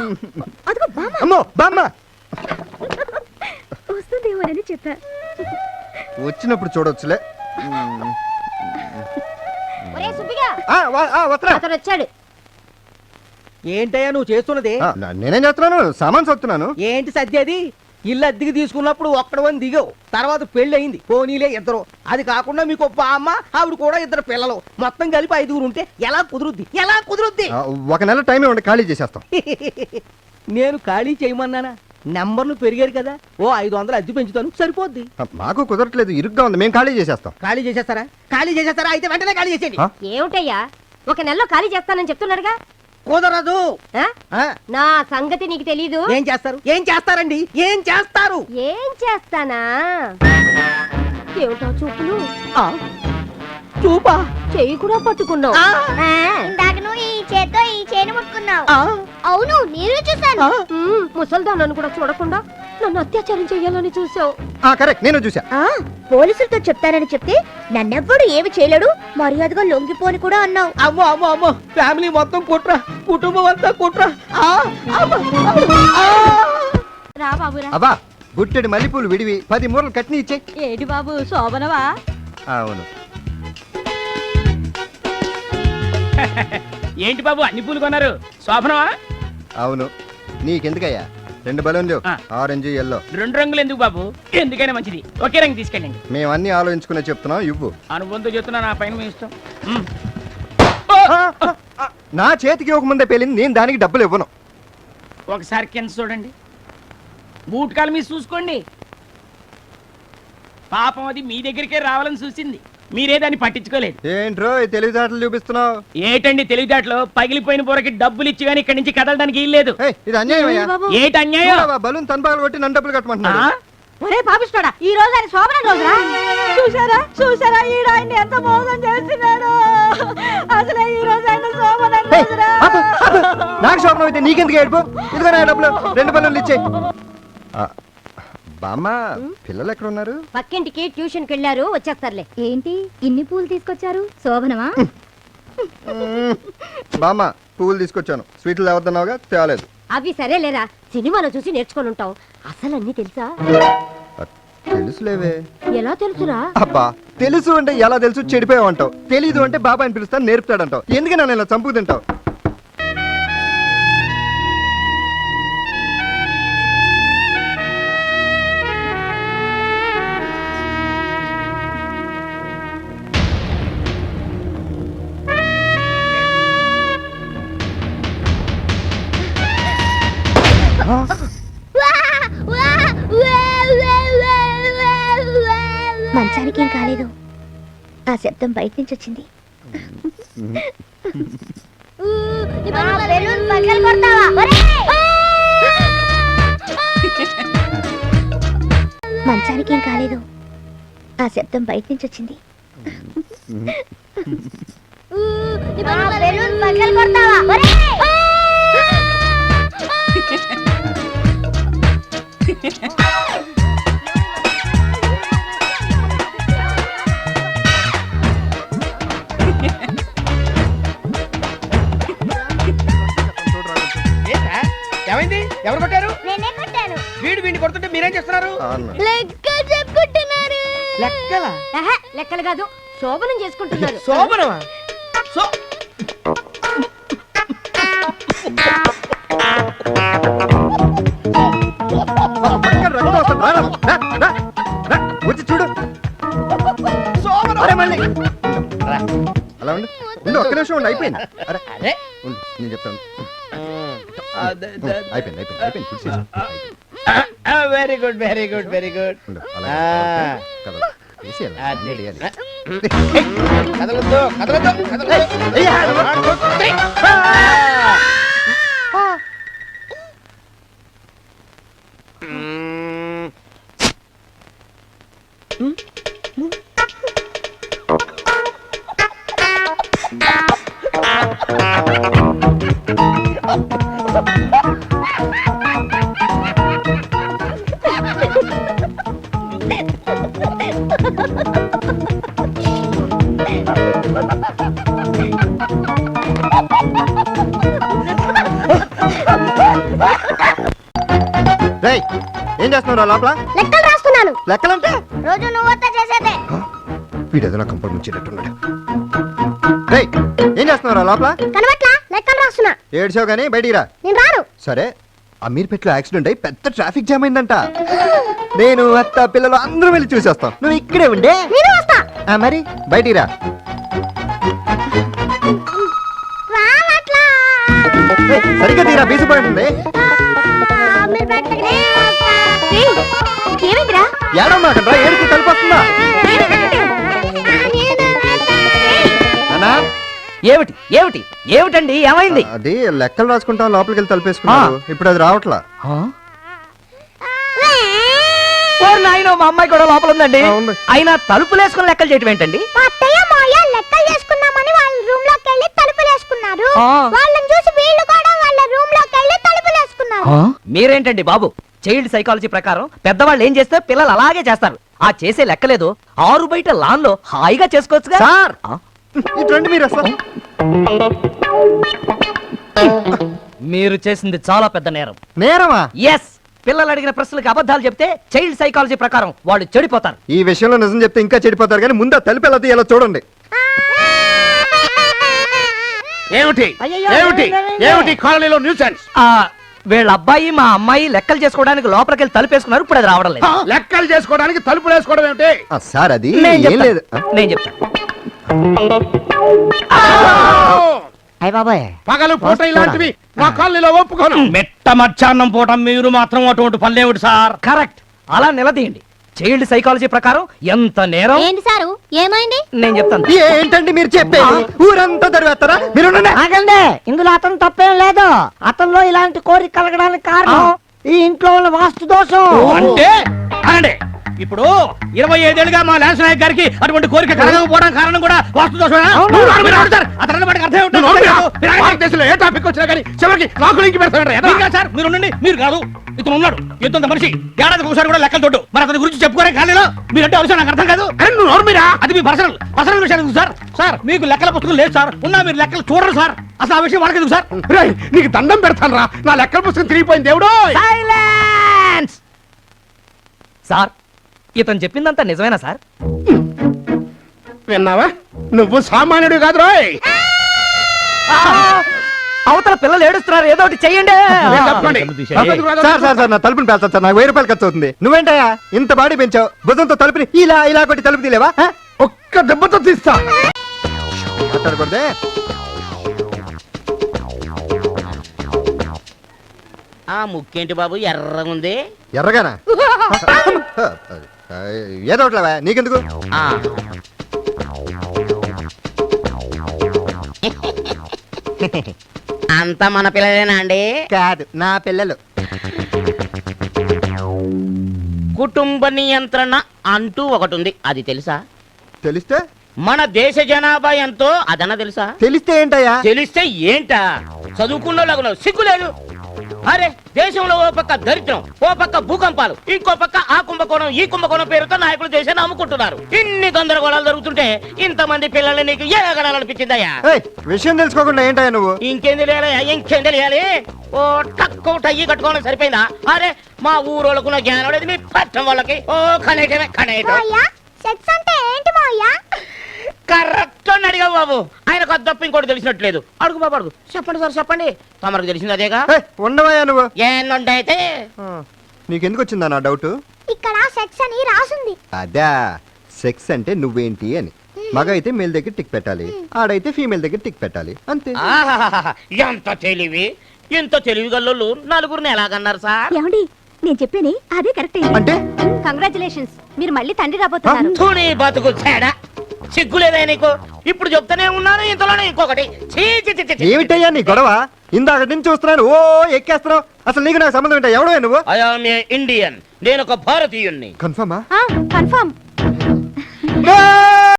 అదిగో బామ్మ. అమ్మో బామ్మ. వస్తుందేమోనని చెప్పా. వచ్చినప్పుడు చూడొచ్చులే. మ్మ్. ఒరే సుబ్బిగా. ఆ, వా- ఆ, వస్త్రా. అతను వచ్చాడు. ఏంటయ్యా నువ్వు చేస్తున్నది? ఆ, నేనేం చేస్తున్నాను? సామాన్ సొత్తున్నాను ఏంటి సత్యది ఇల్లు అద్దెకి తీసుకున్నప్పుడు ఒక్కడవని దిగావు. తర్వాత పెళ్ళి అయింది. పోనీలే ఇద్దరు. అది కాకుండా మీకు ఒప్ప అమ్మ ఆవిడ కూడా ఇద్దరు పిల్లలు. మొత్తం కలిపి ఐదుగురు ఉంటే ఎలా కుదురుద్ది? ఎలా కుదురుద్ది? ఒక నెల టైం ఇవ్వండి ఖాళీ చేసేస్తాం. నేను ఖాళీ చేయమన్నానా? నెంబర్లు పెరిగారు కదా. ఓ ఐదు వందలు అద్దె పెంచుతాను. సరిపోద్ది. మాకు కుదరట్లేదు. ఇరుగ్గా ఉంది. మేము ఖాళీ చేసేస్తాం. ఖాళీ చేసేస్తారా? ఖాళీ చేసేస్తారా? అయితే వెంటనే ఖాళీ చేసేయండి? ఏమిటయ్యా? ఒక నెలలో ఖాళీ చేస్తానని చెప్తున్నాడుగా. కుదరదు. ఆ? నా సంగతి నీకు తెలీదు. ఏం చేస్తారు? ఏం చేస్తారండి? ఏం చేస్తారు? ఏం చేస్తానా? ఏమిటో చూపులు? ఆ, చూపా? చెయ్యి కూడా పట్టుకున్నావు. ఆ, ఆ. ఇందాక నువ్వు ఈ చేత్తో ఈ చేను ముట్టుకున్నావు. ఆ, అవును నేను చూసాను ఆ. ఉమ్, ముసల్దానను కూడా చూడకుండా నన్ను అత్యాచారం చెయ్యాలని చూసావు ఆ కరెక్ట్ నేను చూసా ఆ పోలీసులతో చెప్తానని చెప్తే నన్నెవ్వడు ఏమి చేయలేడు? మర్యాదగా లొంగిపోని కూడా అన్నావు. అమ్మో అమ్మో అమ్మో ఫ్యామిలీ మొత్తం కుట్ర కుటుంబం అంతా కుట్ర. ఆ, అమ్మ, అమ్మ, ఆ. రా బాబురా అబ్బా గుట్టెడు మల్లెపూలు విడివి పది మూరలు కట్ని ఇచ్చే ఏటి బాబు శోభనవా? అవును. ఏంటి బాబు అన్ని పూలు కొన్నారు? శోభనమా అవును. నీకెందుకయ్యా? రెండు బలూన్లు ఆ. ఆరెంజ్ ఎల్లో రెండు రంగులు ఎందుకు బాబు? ఎందుకైనా మంచిది. ఒకే రంగు తీసుకెళ్ళండి. మేము అన్ని ఆలోచించుకునే చెప్తున్నాం ఇవ్వు. అనుబంధం చెప్తున్నా నా పైన మీ ఇష్టం. మ్. నా చేతికి ఒక ముందే పేలింది నేను దానికి డబ్బులు ఇవ్వను. ఒకసారి కింద చూడండి. బూట్ కాలు మీద చూసుకోండి. పాపం అది మీ దగ్గరికే రావాలని చూసింది. మీరే దాన్ని పట్టించుకోలేదు. ఏంట్రో ఈ తెలివితేటలు చూపిస్తున్నావు? ఏటండి తెలివితేటలో? పగిలిపోయిన బుర్రకి డబ్బులు ఇచ్చి కానీ ఇక్కడి నుంచి కదలడానికి లేదు. ఏయ్, ఇది అన్యాయం ఏటి అన్యాయం? బలూన్ తన పగలు కొట్టి నన్ను డబ్బులు ఆ? కట్టమంటున్నాడు ఒరే పాపిస్తాడా ఈ రోజు ఆయన శోభన రోజురా చూసారా చూసారా ఈడ ఆయన ఎంత మోసం చేస్తున్నాడు? అసలే ఈ రోజు ఆయన శోభన. నాకు శోభనం అయితే నీకెందుకు ఏడుపు? ఇదిగో నా డబ్బులు రెండు బలూన్లు ఇచ్చే బామ్మ పిల్లలు ఎక్కడ ఉన్నారు పక్కింటికి ట్యూషన్కి వెళ్ళారు వచ్చేస్తారులే. ఏంటి? ఇన్ని పూలు తీసుకొచ్చారు? శోభనమా? బామ్మ పువ్వులు తీసుకొచ్చాను. స్వీట్లు ఎవరిదన్నావుగా తేలేదు. అవి సరేలేరా సినిమాలో చూసి నేర్చుకొని ఉంటావు. అసలు అన్ని తెలుసా తెలుసులేవే. ఎలా తెలుసురా? అబ్బా తెలుసు అంటే ఎలా తెలుసు చెడిపోయావు అంటావు తెలీదు అంటే బాబాయ్ పిలుస్తాను నేర్పుతాడంటావు. ఎందుకు నన్ను ఇలా చంపు తింటావు మంచానికి ఏం కాలేదు. ఆ శబ్దం బయట నుంచి వచ్చింది. మంచానికి ఏం కాలేదు. ఆ శబ్దం బయట నుంచి వచ్చింది. ఏంట్రా? ఏమైంది? ఎవరు కొట్టారు నేనే కొట్టాను వీడు వీడిని కొడుతుంటే మీరేం చేస్తున్నారు? ఆ అన్న. లెక్క చెప్పుకుంటున్నారు. లెక్కల? ఆహా, లెక్కలు కాదు శోభనం చేసుకుంటున్నారు. శోభనమా? ఉండు అయిపోయింది. అరే అరే. ఉండు నేను చెప్తాను. అదే, అయిపోయింది అయిపోయింది అయిపోయింది కుర్చీ very good very good very good ఉండు ఆ. అన్నీ వేయాలి. కదలొద్దు కదలొద్దు కదలొద్దు. ఏం చేస్తున్నావు లోపల? లెక్కలు రాస్తున్నాను. లెక్కలంటే? రోజు నువ్వు వద్ద చేసేదే. వీడేదో నా కంపల్ ముంచేటట్టున్నాడు ఏం చేస్తున్నావు లోపల? కనబడట్లేదా? ఏడ్చావు కానీ బయటికి రా. నేను రాను. సరే అమీర్పేటలో యాక్సిడెంట్ అయి పెద్ద ట్రాఫిక్ జామ్ అయిందంట. నేను అత్త పిల్లలు అందరూ వెళ్ళి చూసేస్తాం. నువ్వు ఇక్కడే ఉండే. నేను వస్తా. ఆ, మరి బయటికి రా. రావట్లా. సరిగ్గా తీరా బీసిపోయింది మీరు పెట్టకనే ఏమైందిరా? ఏడో ఏడుకు కలిపొస్తుందా అన్నా ఏమిటి? ఏమిటి? ఏమిటండి? ఏమైంది? అది లెక్కలు రాసుకుంటాం లోపలికి వెళ్ళి తలిపేసుకున్నాను ఇప్పుడు అది రావట్లా? ఓరి నాయనో మా అమ్మాయి కూడా లోపల ఉందండి. అయినా తలుపులు వేసుకుని లెక్కలు చేయటం ఏంటండి? మా అత్తయ్య మాయ లెక్కలు చేసుకుందామని వాళ్ళ రూమ్లోకి వెళ్ళి ఆ. వాళ్ళని చూసి వీళ్ళు కూడా వాళ్ళ రూమ్లోకి వెళ్ళి మీరేంటండి బాబు? చైల్డ్ సైకాలజీ ప్రకారం పెద్దవాళ్ళు ఏం చేస్తే పిల్లలు అలాగే చేస్తారు. ఆ చేసే లెక్కలేదు ఆరు బయట లాన్లో హాయిగా చేసుకోవచ్చుగా? సార్! ఆ? ఇటు రండి మీరు చేసింది చాలా పెద్ద నేరం. నేరమా? ఎస్ పిల్లలు అడిగిన ప్రశ్నలకు అబద్ధాలు చెప్తే చైల్డ్ సైకాలజీ ప్రకారం వాళ్ళు చెడిపోతారు. ఈ విషయంలో నిజం చెప్తే ఇంకా చెడిపోతారు కానీ ముందు తలుపు ఎలా తీయాలో చూడండి. ఏమిటి? ఏమిటి? ఏమిటి కాలనీలో న్యూసెన్స్ ఆ వీళ్ళ అబ్బాయి మా అమ్మాయి లెక్కలు చేసుకోవడానికి లోపలికి వెళ్ళి తలుపేసుకున్నారు ఇప్పుడు అది రావడం లేదు. లెక్కలు చేసుకోవడానికి తలుపులు వేసుకోవడం ఏమిటి? ఆ, సార్ అది నేను చెప్తాను. అయ్య బాబాయ్. పగలు పూట ఇలాంటివి. మా కాలనీలో ఒప్పుకోను. మెట్ట మధ్యాహ్నం పూట మీరు మాత్రం అటువంటి పనులేమిటి సార్? కరెక్ట్. అలా నిలదీయండి. చైల్డ్ సైకాలజీ ప్రకారం ఎంత నేరం? ఏంటి సారు? ఏమైంది? నేను చెప్తాను. ఏంటండి మీరు చెప్పేది? ఊరంతా దరివేస్తారా? మీరు. ఆగండి. ఇందులో అతను తప్పేం లేదు. అతనిలో ఇలాంటి కోరిక కలగడానికి కారణం ఈ ఇంట్లో ఉన్న వాస్తు దోషం. అంటే? అనండి. ఇప్పుడు ఇరవై ఐదేళ్ళుగా మా ల్యాన్స్ నాయక్ గారికి అటువంటి కోరిక కలగకపోవడం కారణం కూడా వాస్తు దోషమేనా? అతని వాడికి అర్థం. భారతదేశంలో ఏ టాపిక్ వచ్చినా కానీ చివరికి నాకు లింక్ పెడతాడు మీరు కాదు సార్ మీరు ఉండండి మీరు కాదు. ఇతను ఉన్నాడు ఎంతో మనిషి. ఏడాదికి ఒకసారి కూడా లెక్కలు తోడు. మరి అతని గురించి చెప్పుకోరే ఖాళీలో మీరంటే అవసరం నాకు అర్థం కాదు. అరే నువ్వు నోరు మీరా అది మీ పర్సనల్ పర్సనల్ విషయం సార్? సార్ మీకు లెక్కల పుస్తకం లేదు సార్. ఉన్నా మీరు లెక్కలు చూడరు సార్. అసలు ఆ విషయం వాళ్ళకి ఎందుకు సార్? రేయ్, నీకు దండం పెడతాను రా నా లెక్కల పుస్తకం తిరిగిపోయింది దేవుడు సైలెన్స్ సార్ ఇతను చెప్పిందంతా నిజమేనా సార్? విన్నావా? నువ్వు సామాన్యుడు కాదు రోయ్. అవతల పిల్లలు ఏడుస్తున్నారు ఏదో ఒకటి చెయ్యండి. తప్పండి. తప్పందుకు రాదు. సార్ సార్ సార్ నా తలుపుని సార్ నాకు వెయ్యి రూపాయలు ఖర్చు అవుతుంది. నువ్వేంటయ్యా? ఇంత బాడీ పెంచావు భుజంతో తలుపుని ఇలా ఇలా కొట్టి తలుపు తీలేవా ఆ? ఒక్క దెబ్బతో తీస్తా. మాట్లాడకూడదే. ఆ ముక్కేంటి బాబు ఎర్రగుంది? ఎర్రగానా? ఏదో ఒకటిలేవా నీకెందుకు? ఆ. అంతా మన పిల్లలేనా అండి? కాదు నా పిల్లలు. కుటుంబ నియంత్రణ అంటూ ఒకటి ఉంది అది తెలుసా? తెలిస్తే? మన దేశ జనాభా ఎంతో అదన తెలుసా? తెలిస్తే ఏంటయ్యా? తెలిస్తే ఏంటా? చదువుకున్న సిగ్గులేదు అరే దేశంలో ఓ పక్క దరిద్రం ఓ పక్క భూకంపాలు ఇంకో పక్క ఆ కుంభకోణం ఈ కుంభకోణం పేరుతో నాయకులు దేశాన్ని అమ్ముకుంటున్నారు. ఇన్ని గందరగోళాలు జరుగుతుంటే ఇంతమంది పిల్లల్ని నీకు ఏ గడాలనిపించిందయ్యా? ఏయ్, విషయం తెలుసుకోకుండా ఏంటయ్యా నువ్వు? ఇంకేం తెలియాలి ఇంకేం తెలియాలి? ఓ టక్కు టయ్యి కట్టుకోవడం సరిపోయిందా? అరే మా ఊరోళ్ళకున్న జ్ఞానం లేదు మీ పట్టం వాళ్ళకి. ఓ కనేటమే కనేటం. సెక్స్ అంటే ఏంటి కరెక్ట్ అని అడిగా బాబు. ఆయనకు అది తప్ప ఇంకోటి తెలిసినట్లేదు. అడుగు బాబు అడుగు. చెప్పండి సార్ చెప్పండి. తమరికి తెలిసింది అదేగా? ఏయ్, ఉండవయ్యా నువ్వు. ఆ, నీకెందుకు వచ్చిందా నా డౌట్? ఇక్కడ సెక్స్ అని రాసుంది. అదా సెక్స్ అంటే నువ్వేంటి అని. మగ అయితే మేల్ దగ్గర టిక్ పెట్టాలి. ఆడైతే ఫీమేల్ దగ్గర టిక్ పెట్టాలి. అంతే. ఎంత తెలివి. ఇంత తెలివి గల్లోళ్ళు నలుగురిని ఎలాగన్నారు సార్? ఏమండి నేను చెప్పేని అదే కరెక్ట్. అంటే? కంగ్రాచులేషన్స్ మీరు మళ్ళీ తండ్రి రాబోతున్నారు. తుని బతుకు తేడా. సిగ్గులేదా నీకు? ఇప్పుడు చెప్తానే ఉన్నాను ఇంతలోనే ఇంకొకటి. ఏమిటయ్యా నీ గొడవ? ఇందాక నుంచి చూస్తున్నాను ఓ ఎక్కేస్తున్నావు. అసలు నీకు నాకు సంబంధం ఏంటో ఎవడో నువ్వు? Am a ఇండియన్ నేను ఒక భారతీయుణ్ణి. కన్ఫర్మా కన్ఫర్మ్